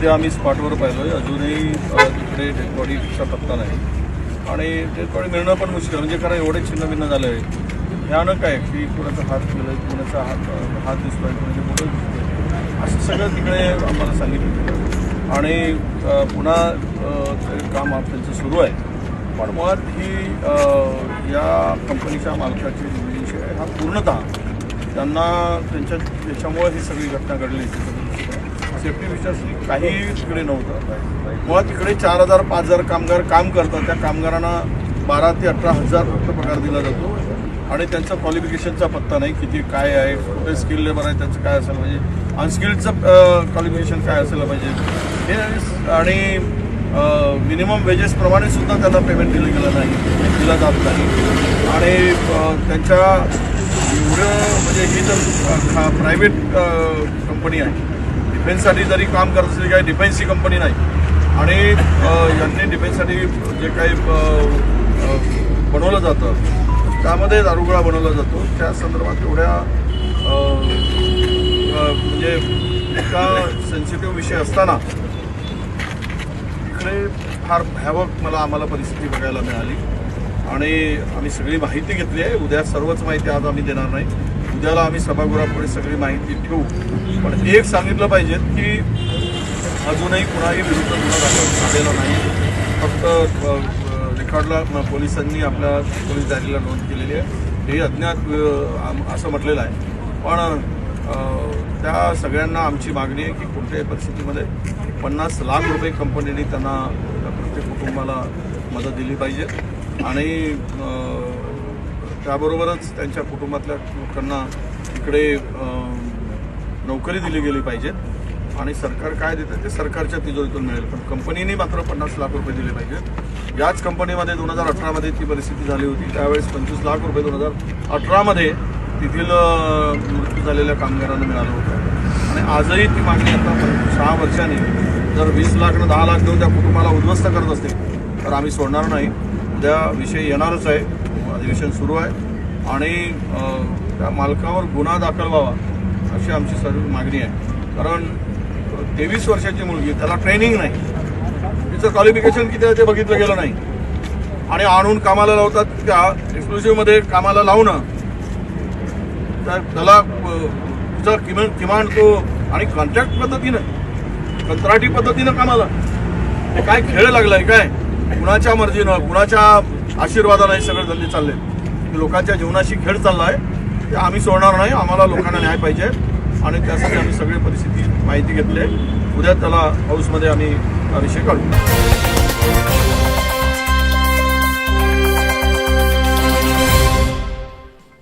सध्या आम्ही स्पॉटवर पाहिलो आहे अजूनही तिकडे डेड बॉडीचा पत्ता नाही. आणि डेड बॉडी मिळणं पण मुश्किल म्हणजे कारण एवढे छिन्न भिन्न आहे भयानक आहे की कुणाचा हात गेला कुणाचा हात हात दिसतोय कुणाचे बोटं दिसतोय. असं सगळं तिकडे आम्हाला सांगितलं आणि पुन्हा ते काम त्यांचं सुरू आहे. पण मुळात ही या कंपनीच्या मालकाची जी आहे हा पूर्णतः त्यांना त्यांच्या त्याच्यामुळे ही सगळी घटना घडली. सेफ्टी विषयाशी काही तिकडे नव्हतं. मुळात तिकडे चार हजार पाच हजार कामगार काम करतात. त्या कामगारांना बारा ते अठरा हजार फक्त पगार दिला जातो. आणि त्यांचा क्वालिफिकेशनचा पत्ता नाही किती काय आहे कुठे स्किल लेबर आहे त्यांचं काय असेल पाहिजे. अनस्किल्डचं क्वालिफिकेशन काय असेल पाहिजे. हे आणि मिनिमम वेजेसप्रमाणे सुद्धा त्यांना पेमेंट दिलं गेलं नाही. दिला जात नाही. आणि त्यांच्या एवढं म्हणजे ही तर प्रायव्हेट कंपनी आहे. डिफेन्ससाठी जरी काम करत असली काही डिफेन्सची कंपनी नाही. आणि यांनी डिफेन्ससाठी जे काही बनवलं जातं त्यामध्ये दारुगोळा बनवला जातो. त्या संदर्भात एवढ्या म्हणजे इतका सेन्सिटिव्ह विषय असताना इकडे फार भयावक मला आम्हाला परिस्थिती बघायला मिळाली. आणि आम्ही सगळी माहिती घेतली आहे. उद्या सर्वच माहिती आज आम्ही देणार नाही. उद्याला आम्ही सभागृहापुढे सगळी माहिती ठेवू. पण एक सांगितलं पाहिजे की अजूनही कुणाही विरुद्ध गुन्हा दाखल झालेला नाही. फक्त रेकॉर्डला पोलिसांनी आपल्या पोलीस डायरीला नोंद केलेली आहे. हे अज्ञात आम- असं म्हटलेलं आहे. पण त्या सगळ्यांना आमची मागणी आहे की कोणत्याही परिस्थितीमध्ये पन्नास लाख रुपये कंपनीने त्यांना प्रत्येक कुटुंबाला मदत दिली पाहिजे. आणि त्याबरोबरच त्यांच्या कुटुंबातल्या लोकांना इकडे नोकरी दिली गेली पाहिजे आणि सरकार काय देतं ते सरकारच्या तिजोरीतून मिळेल. पण कंपनीने मात्र पन्नास लाख रुपये दिले पाहिजेत. याच कंपनीमध्ये दोन हजार अठरामध्ये ती परिस्थिती झाली होती. त्यावेळेस पंचवीस लाख रुपये दोन हजार अठरामध्ये तेथील मृत्यू झालेल्या कामगारांना मिळालं होतं. आणि आजही ती मागणी आता सहा वर्षांनी जर वीस लाखनं दहा लाख देऊन त्या कुटुंबाला उद्ध्वस्त करत असतील तर आम्ही सोडणार नाही. उद्या विषय येणारच आहे. अधिवेशन सुरू आहे. आणि त्या मालकावर गुन्हा दाखल व्हावा अशी आमची सर्व मागणी आहे. कारण तेवीस वर्षाची मुलगी त्याला ट्रेनिंग नाही. तिचं क्वालिफिकेशन किती आहे ते बघितलं गेलं नाही. आणि आणून कामाला लावतात त्या एक्सक्लुसिव्हमध्ये कामाला लावणं. तर त्याला तिचा किमान किमान तो आणि कॉन्ट्रॅक्ट पद्धतीनं कंत्राटी पद्धतीनं कामाला. हे काय खेळ लागलाय काय? कुणाच्या मर्जीनं कुणाच्या आशीर्वादानं हे सगळे धंदे चालले. लोकांच्या जीवनाशी खेळ चाललाय. ते आम्ही सोडणार नाही. आम्हाला लोकांना न्याय पाहिजे. आणि त्यासाठी आम्ही सगळी परिस्थिती माहिती घेतली आहे. उद्या त्याला हाऊसमध्ये आम्ही विषय काढू